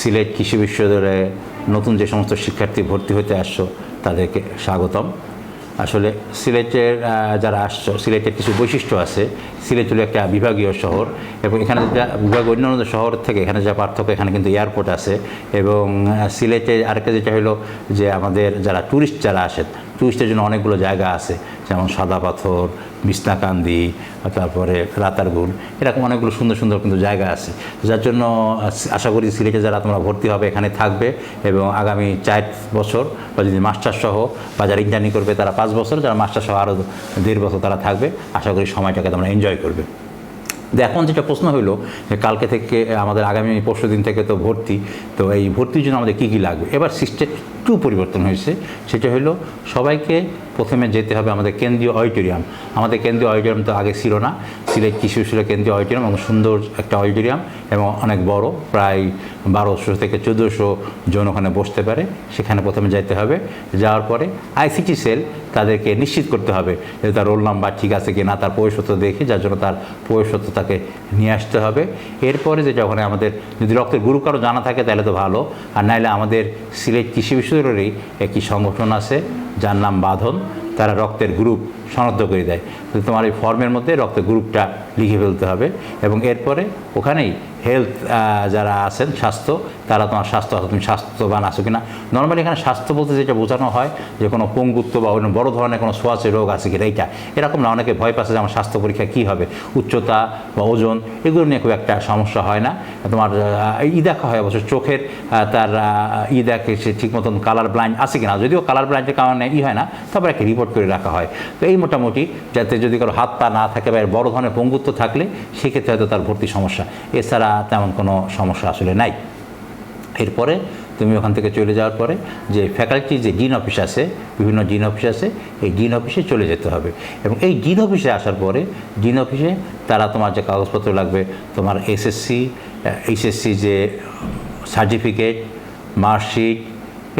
সিলেট কৃষি বিশ্ববিদ্যালয়ে নতুন যে সমস্ত শিক্ষার্থী ভর্তি হতে আসছো, তাদেরকে স্বাগতম। আসলে সিলেটের যারা আসছো, সিলেটের কিছু বৈশিষ্ট্য আছে। সিলেট হলো একটা বিভাগীয় শহর এবং এখানে যা বিভাগ অন্যান্য শহর থেকে এখানে যা পার্থক্য, এখানে কিন্তু এয়ারপোর্ট আছে এবং সিলেটে আরেকটা যেটা হলো যে আমাদের যারা ট্যুরিস্ট যারা আসেন ট্যুরিস্টের জন্য অনেকগুলো জায়গা আছে, যেমন সাদা পাথর বিছনাকান্দি তারপরে রাতারগুল এরকম অনেকগুলো সুন্দর সুন্দর কিন্তু জায়গা আছে। যার জন্য আশা করি সিলেটে যারা তোমরা ভর্তি হবে এখানে থাকবে এবং আগামী চার বছর বা যদি মাস্টার সহ বা যারা ইন্টার্নি করবে তারা পাঁচ বছর, যারা মাস্টার সহ আরও দেড় বছর তারা থাকবে। আশা করি সময়টাকে তোমরা এনজয় করবে। এখন যেটা প্রশ্ন হলো যে কালকে থেকে আমাদের আগামী পরশু দিন থেকে তো ভর্তি, তো এই ভর্তির জন্য আমাদের কী কী লাগবে? এবার সিস্টেম একটু পরিবর্তন হয়েছে। সেটা হলো সবাইকে প্রথমে যেতে হবে আমাদের কেন্দ্রীয় অডিটোরিয়াম। আমাদের কেন্দ্রীয় অডিটোরিয়াম তো আগে ছিল না। সিলেট কৃষি ছিল কেন্দ্রীয় অডিটোরিয়াম এবং সুন্দর একটা অডিটোরিয়াম এবং অনেক বড়, প্রায় বারোশো থেকে চোদ্দোশো জন ওখানে বসতে পারে। সেখানে প্রথমে যেতে হবে। যাওয়ার পরে আইসিটি সেল তাদেরকে নিশ্চিত করতে হবে যে তার রোল নাম্বার ঠিক আছে কি না তার প্রবেশপত্র দেখে, যার জন্য তার প্রবেশপত্র তাকে নিয়ে আসতে হবে। এরপরে যেটা ওখানে আমাদের যদি রক্তের গ্রুপ কারও জানা থাকে তাহলে তো ভালো। আর নাহলে আমাদের সিলেট কৃষি বিশ্ববিদ্যালয়েরই একটি সংগঠন আছে, যার নাম বাঁধন। তারা রক্তের গ্রুপ শনাক্ত করে দেয়। তোমার এই ফর্মের মধ্যে রক্ত গ্রুপটা লিখে ফেলতে হবে এবং এরপরে ওখানেই হেলথ যারা আছেন, স্বাস্থ্য, তারা তোমার স্বাস্থ্য তুমি স্বাস্থ্যবান আছো কিনা। নর্মালি এখানে স্বাস্থ্য বলতে যেটা বোঝানো হয় যে কোনো পঙ্গুত্ব বা অন্য বড় ধরনের কোনো সোয়াচে রোগ আছে কিনা, এইটা। এরকম না, অনেকে ভয় পাচ্ছে যে আমার স্বাস্থ্য পরীক্ষা কী হবে? উচ্চতা বা ওজন, এগুলো নিয়ে খুব একটা সমস্যা হয় না। তোমার ই দেখা হয় অবশ্য চোখের তার ই দেখে সে ঠিক মতন কালার ব্লাইন্ড আছে কিনা। যদিও কালার ব্লাইন্ডের কারণে ই হয় না তারপর একটা রিপোর্ট করে রাখা হয়। তো এই মোটামুটি, যাতে যদি কারও হাত পা না থাকে বা বড় ধরনের পঙ্গুত্ব থাকলে, সেক্ষেত্রে হয়তো তার ভর্তি সমস্যা। এছাড়া তেমন কোনো সমস্যা আসলে নাই। এরপরে তুমি ওখান থেকে চলে যাওয়ার পরে যে ফ্যাকাল্টি যে ডিন অফিস আছে, বিভিন্ন ডিন অফিস আছে, এই ডিন অফিসে চলে যেতে হবে। এবং এই ডিন অফিসে আসার পরে ডিন অফিসে তারা তোমার যে কাগজপত্র লাগবে, তোমার এসএসসি এইচএসসি যে সার্টিফিকেট মার্কশিট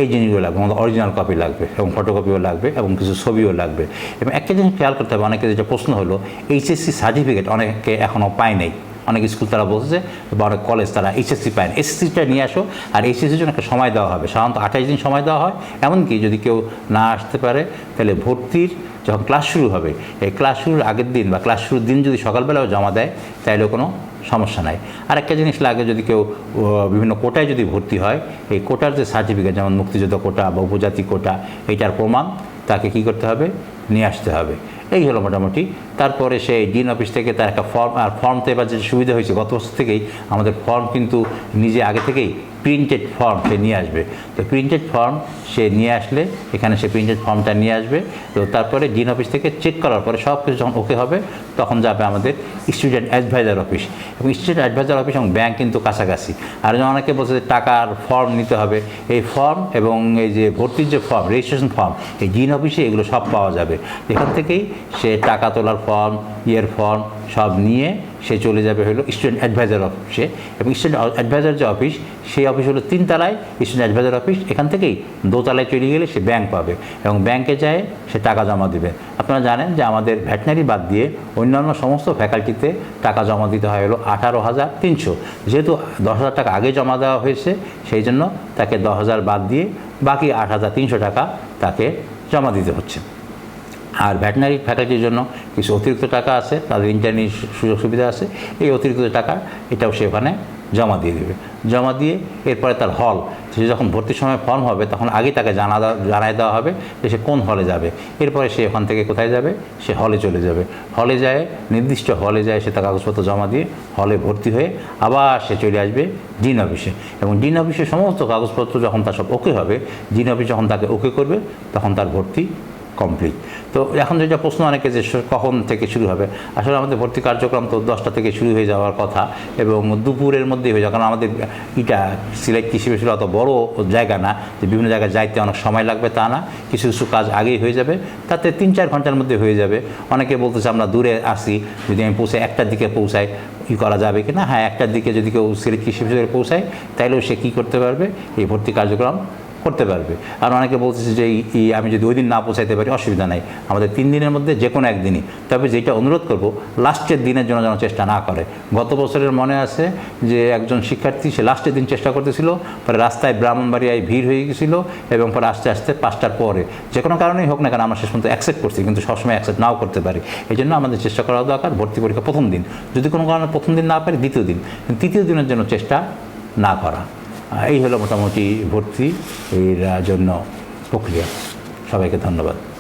এই জিনিসগুলো লাগবে, আমাদের অরিজিনাল কপি লাগবে এবং ফটোকপিও লাগবে এবং কিছু ছবিও লাগবে। এবং একটা জিনিস খেয়াল করতে হবে অনেকে যেটা প্রশ্ন হলো এইচএসসি সার্টিফিকেট অনেকে এখনও পায় নাই। অনেক স্কুল তারা বলছে বা অনেক কলেজ তারা এইচএসসি পায় না এসএসসিটা নিয়ে আসো, আর এইচএসসির জন্য একটা সময় দেওয়া হবে। সাধারণত আঠাশ দিন সময় দেওয়া হয়। এমনকি যদি কেউ না আসতে পারে, তাহলে ভর্তির যখন ক্লাস শুরু হবে, এই ক্লাস শুরুর আগের দিন বা ক্লাস শুরুর দিন যদি সকালবেলাও জমা দেয় তাহলেও কোনো সমস্যা নাই। আর একটা জিনিস লাগে যদি কেউ বিভিন্ন কোটায় যদি ভর্তি হয়, এই কোটার যে সার্টিফিকেট যেমন মুক্তিযোদ্ধা কোটা বা উপজাতি কোটা এটার প্রমাণ তাকে কি করতে হবে? নিয়ে আসতে হবে। এই হলো মোটামুটি। তারপরে সেই ডিন অফিস থেকে তার একটা ফর্ম আর ফর্ম তো এবার যে সুবিধা হয়েছে, গত বছর থেকেই আমাদের ফর্ম কিন্তু নিজে আগে থেকেই প্রিন্টেড ফর্ম সে নিয়ে আসবে। তো প্রিন্টেড ফর্ম সে নিয়ে আসলে, এখানে সে প্রিন্টেড ফর্মটা নিয়ে আসবে। তো তারপরে ডিন অফিস থেকে চেক করার পরে সব কিছু যখন ওকে হবে, তখন যাবে আমাদের স্টুডেন্ট অ্যাডভাইজার অফিস এবং স্টুডেন্ট অ্যাডভাইজার অফিস এবং ব্যাংক কিন্তু কাছাকাছি। আর যেমন অনেকে বলছে যে টাকার ফর্ম নিতে হবে। এই ফর্ম এবং এই যে ভর্তির যে ফর্ম রেজিস্ট্রেশন ফর্ম এই ডিন অফিসে এগুলো সব পাওয়া যাবে। এখান থেকেই সে টাকা তোলার ফর্ম ইয়ের ফর্ম সব নিয়ে সে চলে যাবে হলো স্টুডেন্ট অ্যাডভাইজার অফিসে এবং স্টুডেন্ট অ্যাডভাইজার যে অফিস সেই অফিস হলো তিনতলায় স্টুডেন্ট অ্যাডভাইজার অফিস এখান থেকেই দোতলায় চলে গেলে সে ব্যাংক পাবে। এবং ব্যাংকে যায়, সে টাকা জমা দেবে। আপনারা জানেন যে আমাদের ভ্যাটনারি বাদ দিয়ে অন্যান্য সমস্ত ফ্যাকাল্টিতে টাকা জমা দিতে হয় হলো আঠারো হাজার তিনশো। যেহেতু দশ হাজার টাকা আগে জমা দেওয়া হয়েছে, সেই জন্য তাকে দশ হাজার বাদ দিয়ে বাকি আট হাজার তিনশো টাকা তাকে জমা দিতে হচ্ছে। আর ভ্যাটেনারি ফ্যাকাল্টির জন্য কিছু অতিরিক্ত টাকা আছে, তাদের ইন্টারনি সুযোগ সুবিধা আছে, এই অতিরিক্ত টাকা এটাও সে ওখানে জমা দিয়ে দেবে। জমা দিয়ে এরপরে তার হল সে যখন ভর্তির সময় ফর্ম হবে, তখন আগে তাকে জানা জানাই দেওয়া হবে যে সে কোন হলে যাবে। এরপরে সে ওখান থেকে কোথায় যাবে? সে হলে চলে যাবে। হলে যায়, নির্দিষ্ট হলে যায়, সে তার কাগজপত্র জমা দিয়ে হলে ভর্তি হয়ে আবার সে চলে আসবে ডিন অফিসে এবং ডিন অফিসে সমস্ত কাগজপত্র যখন তার সব ওকে হবে ডিন অফিস যখন তাকে ওকে করবে, তখন তার ভর্তি কমপ্লিট তো এখন যেটা প্রশ্ন অনেকে যে কখন থেকে শুরু হবে? আসলে আমাদের ভর্তি কার্যক্রম তো দশটা থেকে শুরু হয়ে যাওয়ার কথা এবং দুপুরের মধ্যে হয়ে যাবে কারণ আমাদের এটা সিলেট কৃষি বিশ্ববিদ্যালয় অত বড় জায়গা না, যে বিভিন্ন জায়গায় যাইতে অনেক সময় লাগবে তা না। কিছু কিছু কাজ আগেই হয়ে যাবে। তাতে তিন চার ঘণ্টার মধ্যে হয়ে যাবে। অনেকে বলতেছে আমরা দূরে আসি, যদি আমি পৌঁছাই, একটার দিকে পৌঁছাই, ই করা যাবে কি না হ্যাঁ একটার দিকে যদি কেউ সিলেট কৃষি বিশ্ববিদ্যালয়ে পৌঁছায়, তাইলেও সে কী করতে পারবে? এই ভর্তি কার্যক্রম করতে পারবে। আর অনেকে বলতেছে যে এই- আমি যদি ওই দিন না পৌঁছাইতে পারি, অসুবিধা নাই। আমাদের তিন দিনের মধ্যে যে কোনো একদিনই। তবে যেটা অনুরোধ করব, লাস্টের দিনের জন্য যেন চেষ্টা না করে। গত বছরের মনে আছে যে একজন শিক্ষার্থী, সে লাস্টের দিন চেষ্টা করতেছিল, পরে রাস্তায় ব্রাহ্মণবাড়িয়ায় ভিড় হয়ে গেছিল এবং পরে আস্তে আস্তে পাঁচটার পরে। যে কোনো কারণেই হোক না কেন, আমরা শেষ পর্যন্ত অ্যাকসেপ্ট করছি, কিন্তু সবসময় অ্যাকসেপ্ট নাও করতে পারি। এই জন্য আমাদের চেষ্টা করা দরকার, ভর্তি পরীক্ষা প্রথম দিন। যদি কোনো কারণে প্রথম দিন না পারি, দ্বিতীয় দিন। তৃতীয় দিনের জন্য চেষ্টা না করা। এই হলো মোটামুটি ভর্তি এর জন্য প্রক্রিয়া। সবাইকে ধন্যবাদ।